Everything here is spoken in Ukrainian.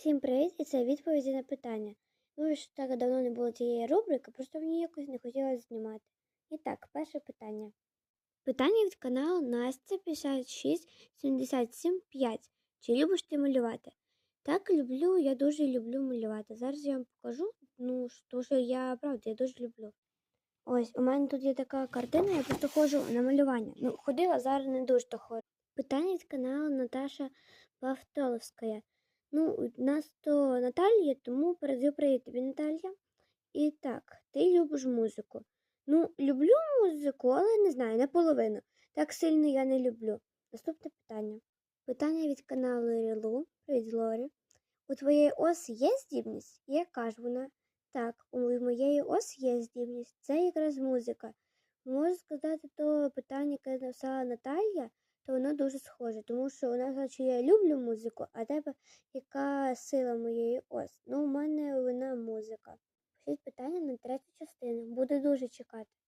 Всім привіт! І це відповіді на питання. Ну, що так давно не було цієї рубрики, просто мені якось не хотілося знімати. І так, перше питання. Питання від каналу Настя 56775. Чи любиш ти малювати? Так, люблю, я дуже люблю малювати. Зараз я вам покажу, ну, що що я правда, я дуже люблю. Ось, у мене тут є така картина, я просто ходжу на малювання. Ну, ходила, зараз не дуже то ходжу. Питання від каналу Наташа Павтоловська. Ну, у нас то Наталія, тому передаю привіт тобі, Наталія. І так, ти любиш музику. Ну, люблю музику, але не знаю, наполовину. Так сильно я не люблю. Наступне питання. Питання від каналу Рілу. Привіт, Лорі. У твоєї ос є здібність? Яка ж вона? Так, у моєї ос є здібність. Це якраз музика. Можу сказати, то питання, яке написала Наталія, то воно дуже схоже, тому що у нас, наче я люблю музику, а тебе яка сила моєї ось. Ну, у мене вона музика. Пишіть питання на третю частину. Буду дуже чекати.